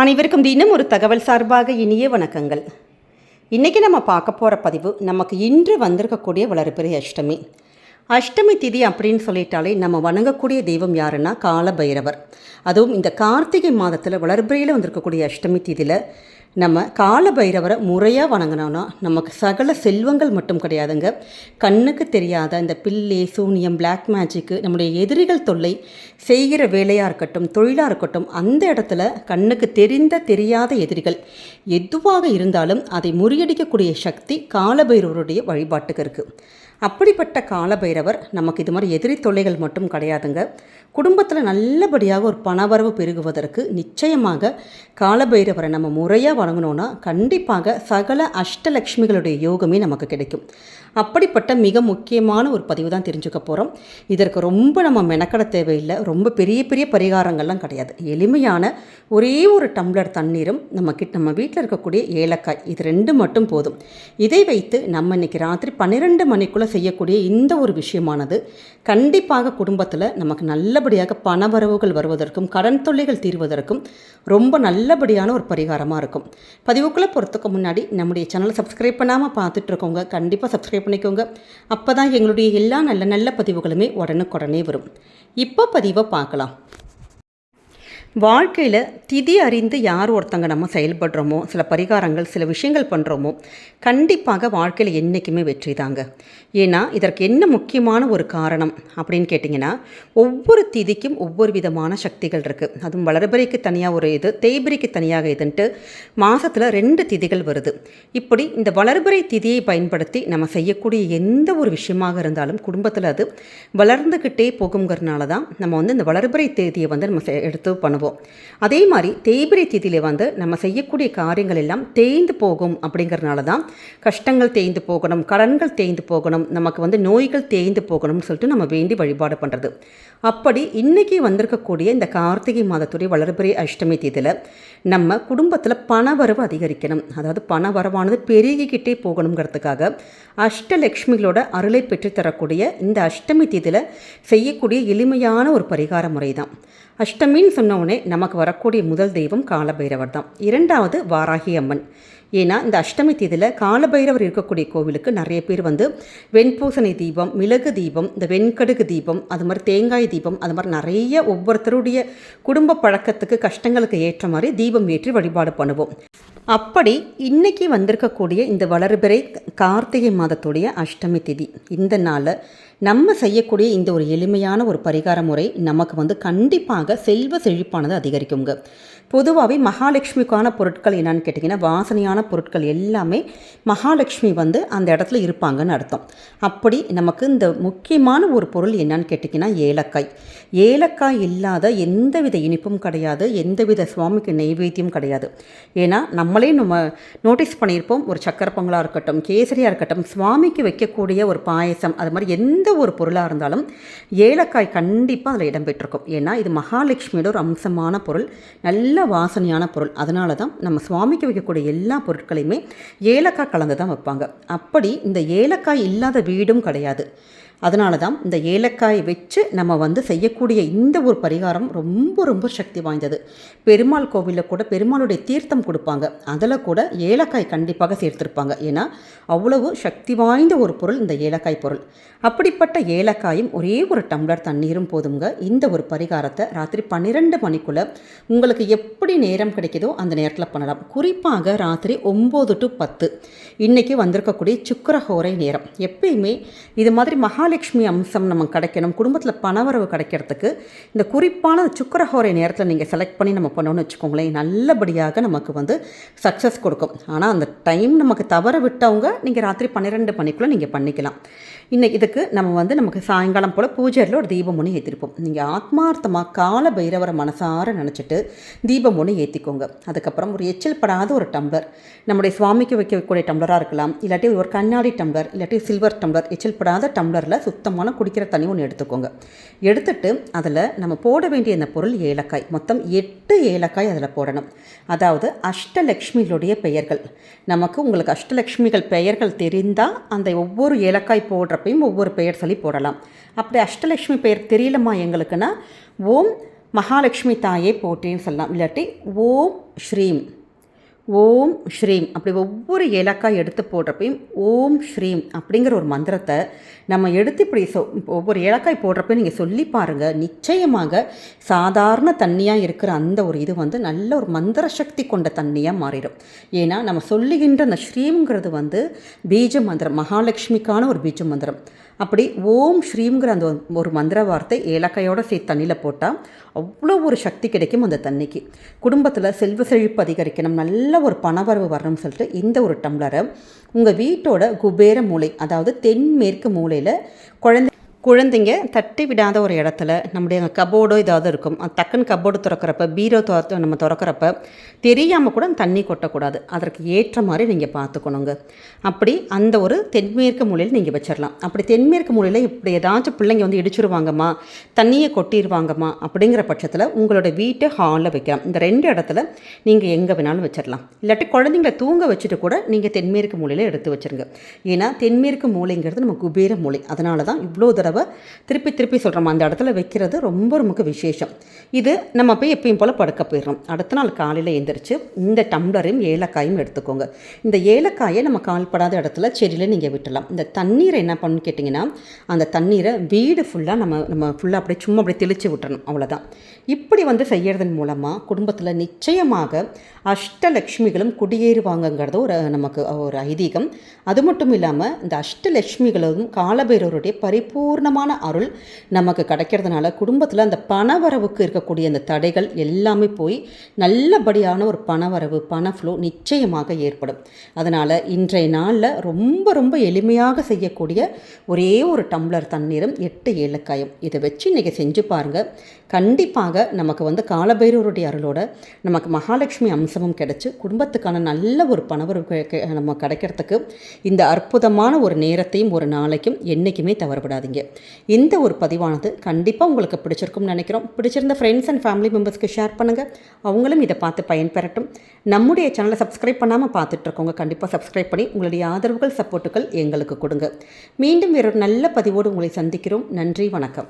அனைவருக்கும் தினம் ஒரு தகவல் சார்பாக இனிய வணக்கங்கள். இன்றைக்கி நம்ம பார்க்க போகிற பதிவு நமக்கு இன்று வந்திருக்கக்கூடிய வளர்பிறை அஷ்டமி. அஷ்டமி திதி அப்படின்னு சொல்லிட்டாலே நம்ம வணங்கக்கூடிய தெய்வம் யாருன்னா காலபைரவர். அதுவும் இந்த கார்த்திகை மாதத்தில் வளர்பிறையில் வந்திருக்கக்கூடிய அஷ்டமி திதியில் நம்ம கால பைரவரை முறையாக வணங்கினோன்னா நமக்கு சகல செல்வங்கள் மட்டும் கிடையாதுங்க. கண்ணுக்கு தெரியாத இந்த பில்லி சூனியம் பிளாக் மேஜிக்கு நம்முடைய எதிரிகள் தொல்லை செய்கிற வேலையாக இருக்கட்டும் தொழிலாக இருக்கட்டும் அந்த இடத்துல கண்ணுக்கு தெரிந்த தெரியாத எதிரிகள் எதுவாக இருந்தாலும் அதை முறியடிக்கக்கூடிய சக்தி காலபைரவருடைய வழிபாட்டுக்கு இருக்குது அப்படிப்பட்ட காலபைரவர் நமக்கு இது மாதிரி எதிரி தொல்லைகள் மட்டும் கிடையாதுங்க. குடும்பத்தில் நல்லபடியாக ஒரு பணவரவு பெருகுவதற்கு நிச்சயமாக காலபைரவரை நம்ம முறையாக வணங்கினோன்னா கண்டிப்பாக சகல அஷ்டலக்ஷ்மிகளுடைய யோகமே நமக்கு கிடைக்கும். அப்படிப்பட்ட மிக முக்கியமான ஒரு பதிவு தான் தெரிஞ்சுக்க போகிறோம் இதற்கு ரொம்ப நம்ம மெனக்கட தேவையில்லை. ரொம்ப பெரிய பெரிய பரிகாரங்கள்லாம் கிடையாது. எளிமையான ஒரே ஒரு டம்ளர் தண்ணீரும் நம்ம கிட்ட நம்ம வீட்டில் இருக்கக்கூடிய ஏலக்காய் இது ரெண்டு மட்டும் போதும். இதை வைத்து நம்ம இன்றைக்கி ராத்திரி பன்னிரெண்டு மணிக்குள்ளே செய்யக்கூடிய இந்த ஒரு விஷயமானது கண்டிப்பாக குடும்பத்தில் நமக்கு நல்லபடியாக பணவரவுகள் வருவதற்கும் கடன் தொல்லைகள் தீர்வதற்கும் ரொம்ப நல்லபடியான ஒரு பரிகாரமாக இருக்கும். பதிவுக்குள்ளே போகிறதுக்கு முன்னாடி நம்முடைய சேனலை சப்ஸ்கிரைப் பண்ணாமல் பார்த்துட்டு இருக்கோங்க கண்டிப்பாக சப்ஸ்கிரைப் பண்ணிக்கோங்க. அப்போ தான் எங்களுடைய எல்லா நல்ல நல்ல பதிவுகளுமே உடனுக்குடனே வரும். இப்போ பதிவை பார்க்கலாம். வாழ்க்கையில் திதி அறிந்து யார் ஒருத்தங்க நம்ம செயல்படுறோமோ சில பரிகாரங்கள் சில விஷயங்கள் பண்ணுறோமோ கண்டிப்பாக வாழ்க்கையில் என்றைக்குமே வெற்றி தாங்க. ஏன்னா இதற்கு என்ன முக்கியமான ஒரு காரணம் அப்படின்னு கேட்டிங்கன்னா ஒவ்வொரு திதிக்கும் ஒவ்வொரு விதமான சக்திகள் இருக்குது அதுவும் வளர்பிறைக்கு தனியாக ஒரு இது தேய்பிரைக்கு தனியாக இதுன்ட்டு மாதத்தில் ரெண்டு திதிகள் வருது. இப்படி இந்த வளர்பிறை திதியை பயன்படுத்தி நம்ம செய்யக்கூடிய எந்த ஒரு விஷயமாக இருந்தாலும் குடும்பத்தில் அது வளர்ந்துக்கிட்டே போகுங்கிறதுனால தான் நம்ம வந்து இந்த வளர்பிறை தேதியை வந்து நம்ம எடுத்து பண்ணுவோம். அதே மாதிரி தேய்பிரை திதியில் வந்து நம்ம செய்யக்கூடிய காரியங்கள் எல்லாம் தேய்ந்து போகும் அப்படிங்கிறதுனால தான் கஷ்டங்கள் தேய்ந்து போகணும் கடன்கள் தேய்ந்து போகணும் நமக்கு வந்து நோய்கள் தேய்ந்து போகணும்னு சொல்லிட்டு நம்ம வேண்டி வழிபாடு பண்ணுறது அப்படி இன்றைக்கி வந்திருக்கக்கூடிய இந்த கார்த்திகை மாதத்துடைய வளர்பிறை அஷ்டமி தீதியில் நம்ம குடும்பத்தில் பணவரவு அதிகரிக்கணும். அதாவது பண வரவானது பெருகிக்கிட்டே போகணுங்கிறதுக்காக அஷ்டலக்ஷ்மிகளோட அருளை பெற்றுத்தரக்கூடிய இந்த அஷ்டமி தீதியில் செய்யக்கூடிய எளிமையான ஒரு பரிகார முறை தான். அஷ்டமின்னு சொன்ன நமக்கு வரக்கூடிய முதல் தெய்வம் காலபைரவர் தான். இரண்டாவது வாராகி அம்மன் ஏன்னா இந்த அஷ்டமி தேதியில் காலபைரவர் இருக்கக்கூடிய கோவிலுக்கு நிறைய பேர் வந்து வெண்பூசணி தீபம் மிளகு தீபம் இந்த வெண்கடுகு தீபம் அது மாதிரி தேங்காய் தீபம் அது மாதிரி நிறைய ஒவ்வொருத்தருடைய குடும்ப பழக்கத்துக்கு கஷ்டங்களுக்கு ஏற்ற மாதிரி தீபம் ஏற்றி வழிபாடு பண்ணுவோம். அப்படி இன்னைக்கு வந்திருக்கக்கூடிய இந்த வளர்பிறை கார்த்திகை மாதத்துடைய அஷ்டமி திதி. இந்த நாளில் நம்ம செய்யக்கூடிய இந்த ஒரு எளிமையான ஒரு பரிகார முறை நமக்கு வந்து கண்டிப்பாக செல்வ செழிப்பானது அதிகரிக்குங்க. பொதுவாகவே மகாலட்சுமிக்கான பொருட்கள் என்னன்னு கேட்டிங்கன்னா வாசனையான பொருட்கள் எல்லாமே மகாலட்சுமி வந்து அந்த இடத்துல இருப்பாங்கன்னு அர்த்தம். அப்படி நமக்கு இந்த முக்கியமான ஒரு பொருள் என்னன்னு கேட்டிங்கன்னா ஏலக்காய். ஏலக்காய் இல்லாத எந்தவித இனிப்பும் கிடையாது எந்தவித சுவாமிக்கு நெய்வேத்தியம் கிடையாது. ஏன்னா நம்மளே நம்ம நோட்டீஸ் பண்ணியிருப்போம் ஒரு சக்கரை பொங்கலாக இருக்கட்டும் கேசரியாக இருக்கட்டும் சுவாமிக்கு வைக்கக்கூடிய ஒரு பாயசம் அது மாதிரி எந்த ஒரு பொருளாக இருந்தாலும் ஏலக்காய் கண்டிப்பாக அதில் இடம்பெற்றிருக்கும் ஏன்னா இது மகாலட்சுமியோட ஒரு அம்சமான பொருள். நல்ல வாசனையான பொருள். அதனால தான் நம்ம சுவாமிக்கு வைக்கக்கூடிய எல்லா பொருட்களையுமே ஏலக்காய் கலந்து தான் வைப்பாங்க. அப்படி இந்த ஏலக்காய் இல்லாத வீடும் கிடையாது. அதனால தான் இந்த ஏலக்காய் வச்சு நம்ம வந்து செய்யக்கூடிய இந்த ஒரு பரிகாரம் ரொம்ப ரொம்ப சக்தி வாய்ந்தது. பெருமாள் கோவிலில் கூட பெருமாளுடைய தீர்த்தம் கொடுப்பாங்க. அதில் கூட ஏலக்காய் கண்டிப்பாக சேர்த்துருப்பாங்க. ஏன்னா அவ்வளவு சக்தி வாய்ந்த ஒரு பொருள் இந்த ஏலக்காய் பொருள். அப்படிப்பட்ட ஏலக்காயும் ஒரே ஒரு டம்ளர் தண்ணீரும் போதுங்க இந்த ஒரு பரிகாரத்தை ராத்திரி பன்னிரெண்டு மணிக்குள்ளே உங்களுக்கு எப்படி நேரம் கிடைக்குதோ அந்த நேரத்தில் பண்ணலாம். குறிப்பாக ராத்திரி ஒம்பது டு பத்து. இன்றைக்கி வந்திருக்கக்கூடிய சுக்கரஹோரை நேரம். எப்பயுமே இது மாதிரி மகாலட்சுமி அம்சம் நமக்கு கிடைக்கணும். குடும்பத்தில் பணவரவு கிடைக்கிறதுக்கு இந்த குறிப்பான சுக்கரஹோரை நேரத்தில் நீங்கள் செலக்ட் பண்ணி நம்ம பண்ணோன்னு வச்சுக்கோங்களேன் நல்லபடியாக நமக்கு வந்து சக்ஸஸ் கொடுக்கும். ஆனால் அந்த டைம் நமக்கு தவற விட்டவங்க நீங்கள் ராத்திரி பன்னிரெண்டு மணிக்குள்ளே நீங்கள் பண்ணிக்கலாம். இன்னைக்கு இதுக்கு நம்ம வந்து நமக்கு சாயங்காலம் போல் பூஜையில் ஒரு தீபம் ஒன்று ஏற்றிருப்போம் நீங்கள் ஆத்மார்த்தமாக கால பைரவரை மனசார நினச்சிட்டு தீபம் ஒன்று ஏற்றிக்கோங்க அதுக்கப்புறம் ஒரு எச்சில் படாத ஒரு டம்ளர் நம்முடைய சுவாமிக்கு வைக்கக்கூடிய டம்ளராக இருக்கலாம் இல்லாட்டி ஒரு கண்ணாடி டம்ளர் இல்லாட்டி சில்வர் டம்ளர் எச்சில் படாத டம்ளரில் சுத்தமான குடிக்கிற தண்ணி ஒன்று எடுத்துக்கோங்க. எடுத்துட்டு அதில் நம்ம போட வேண்டிய இந்த பொருள் ஏலக்காய். மொத்தம் எட்டு ஏலக்காய் அதில் போடணும். அதாவது அஷ்டலக்ஷ்மிகளுடைய பெயர்கள். நமக்கு உங்களுக்கு அஷ்டலக்ஷ்மிகள் பெயர்கள் தெரிந்தால் அந்த ஒவ்வொரு ஏலக்காய் போடுறப்பையும் ஒவ்வொரு பெயர் சொல்லி போடலாம். அப்படி அஷ்டலக்ஷ்மி பெயர் தெரியலமா எங்களுக்குன்னா ஓம் மகாலட்சுமி தாயே போட்டின்னு சொல்லலாம். இல்லாட்டி ஓம் ஸ்ரீம். ஓம் ஸ்ரீம். அப்படி ஒவ்வொரு ஏலக்காய் எடுத்து போடுறப்பையும் ஓம் ஸ்ரீம் அப்படிங்கிற ஒரு மந்திரத்தை நம்ம எடுத்து இப்படி சொ ஒவ்வொரு ஏலக்காய் போடுறப்பையும் நீங்கள் சொல்லி பாருங்கள் நிச்சயமாக சாதாரண தண்ணியாக இருக்கிற அந்த ஒரு இது வந்து நல்ல ஒரு மந்திர சக்தி கொண்ட தண்ணியாக மாறிடும். ஏன்னா நம்ம சொல்லுகின்ற அந்த ஸ்ரீம்ங்கிறது வந்து பீஜ மந்திரம் மகாலட்சுமிக்கான ஒரு பீஜ மந்திரம். அப்படி ஓம் ஸ்ரீங்கிற அந்த ஒரு மந்திர வார்த்தை ஏலக்காயோடு சேர்த்து தண்ணியில் போட்டால் அவ்வளோ ஒரு சக்தி கிடைக்கும் அந்த தண்ணிக்கு. குடும்பத்தில் செல்வ செழிப்பு அதிகரிக்கணும் நல்ல ஒரு பணவரவு வரணும்னு சொல்லிட்டு இந்த ஒரு டம்ளரை உங்கள் வீட்டோட குபேர மூலை அதாவது தென்மேற்கு மூலையில் குழந்தை குழந்தைங்க தட்டி விடாத ஒரு இடத்துல நம்முடைய கபோர்டோ ஏதாவது இருக்கும். டக்குன்னு கபோர்டு திறக்கிறப்ப பீரோ திற நம்ம திறக்கிறப்ப தெரியாமல் கூட தண்ணி கொட்டக்கூடாது. அதற்கு ஏற்ற மாதிரி நீங்கள் பார்த்துக்கணுங்க. அப்படி அந்த ஒரு தென்மேற்கு மூலையில் நீங்கள் வச்சிடலாம் அப்படி தென்மேற்கு மூலையில் இப்படி ஏதாச்சும் பிள்ளைங்க வந்து இடிச்சிருவாங்கம்மா தண்ணியை கொட்டிடுவாங்கம்மா அப்படிங்கிற பட்சத்தில் உங்களோட வீட்டை ஹாலில் வைக்கலாம். இந்த ரெண்டு இடத்துல நீங்கள் எங்கே வேணாலும் வச்சிடலாம் இல்லாட்டி குழந்தைங்கள தூங்க வச்சுட்டு கூட நீங்கள் தென்மேற்கு மூலையில் எடுத்து வச்சுருங்க. ஏன்னா தென்மேற்கு மூலைங்கிறது நம்ம குபேர மூலை. அதனால தான் இவ்வளோ தடவை திருப்பி திருப்பி சொல்கிறோம் அந்த இடத்துல வைக்கிறது ரொம்ப ரொம்ப விசேஷம். இது நம்ம போய் எப்பயும் போல் படுக்க போயிடுறோம். அடுத்த நாள் காலையில் எழுந்திரிச்சு இந்த டம்ளரையும் ஏலக்காயும் எடுத்துக்கோங்க. இந்த ஏலக்காயை நம்ம கால்படாத இடத்துல செடியில் நீங்கள் விட்டலாம் இந்த தண்ணீரை என்ன பண்ணு கேட்டிங்கன்னா அந்த தண்ணீரை வீடு ஃபுல்லாக நம்ம நம்ம ஃபுல்லாக அப்படியே சும்மா அப்படியே தெளித்து விட்டுறணும். அவ்வளோதான் இப்படி வந்து செய்யறதன் மூலமாக குடும்பத்தில் நிச்சயமாக அஷ்டலக்ஷ்மிகளும் குடியேறுவாங்கங்கிறது ஒரு நமக்கு ஒரு ஐதீகம். அது மட்டும் இல்லாமல் இந்த அஷ்டலக்ஷ்மிகளும் காலபைரவருடைய பரிபூர்ணமான அருள் நமக்கு கிடைக்கிறதுனால குடும்பத்தில் அந்த பணவரவுக்கு இருக்கக்கூடிய அந்த தடைகள் எல்லாமே போய் நல்லபடியான ஒரு பணவரவு பண ஃப்ளோ நிச்சயமாக ஏற்படும். அதனால் இன்றைய நாளில் ரொம்ப ரொம்ப எளிமையாக செய்யக்கூடிய ஒரே ஒரு டம்ளர் தண்ணீரும் எட்டு ஏலக்காயம். இதை வச்சு இன்றைக்கி செஞ்சு பாருங்கள் கண்டிப்பாக நமக்கு வந்து காலபைரவருடைய அருளோட நமக்கு மகாலட்சுமி அம்சமும் கிடச்சி குடும்பத்துக்கான நல்ல ஒரு பணவர் கெ- நம்ம கிடைக்கிறதுக்கு இந்த அற்புதமான ஒரு நேரத்தையும் ஒரு நாளைக்கும் என்றைக்குமே தவறப்படாதீங்க இந்த ஒரு பதிவானது கண்டிப்பாக உங்களுக்கு பிடிச்சிருக்கும்னு நினைக்கிறோம். பிடிச்சிருந்த ஃப்ரெண்ட்ஸ் அண்ட் ஃபேமிலி மெம்பர்ஸ்க்கு ஷேர் பண்ணுங்கள் அவங்களும் இதை பார்த்து பயன்பெறட்டும். நம்முடைய சேனலை சப்ஸ்கிரைப் பண்ணாமல் பார்த்துட்ருக்கோங்க கண்டிப்பாக சப்ஸ்கிரைப் பண்ணி உங்களுடைய ஆதரவுகள் சப்போர்ட்டுகள் எங்களுக்கு கொடுங்க. மீண்டும் வேறொரு நல்ல பதிவோடு உங்களை சந்திக்கிறோம். நன்றி வணக்கம்.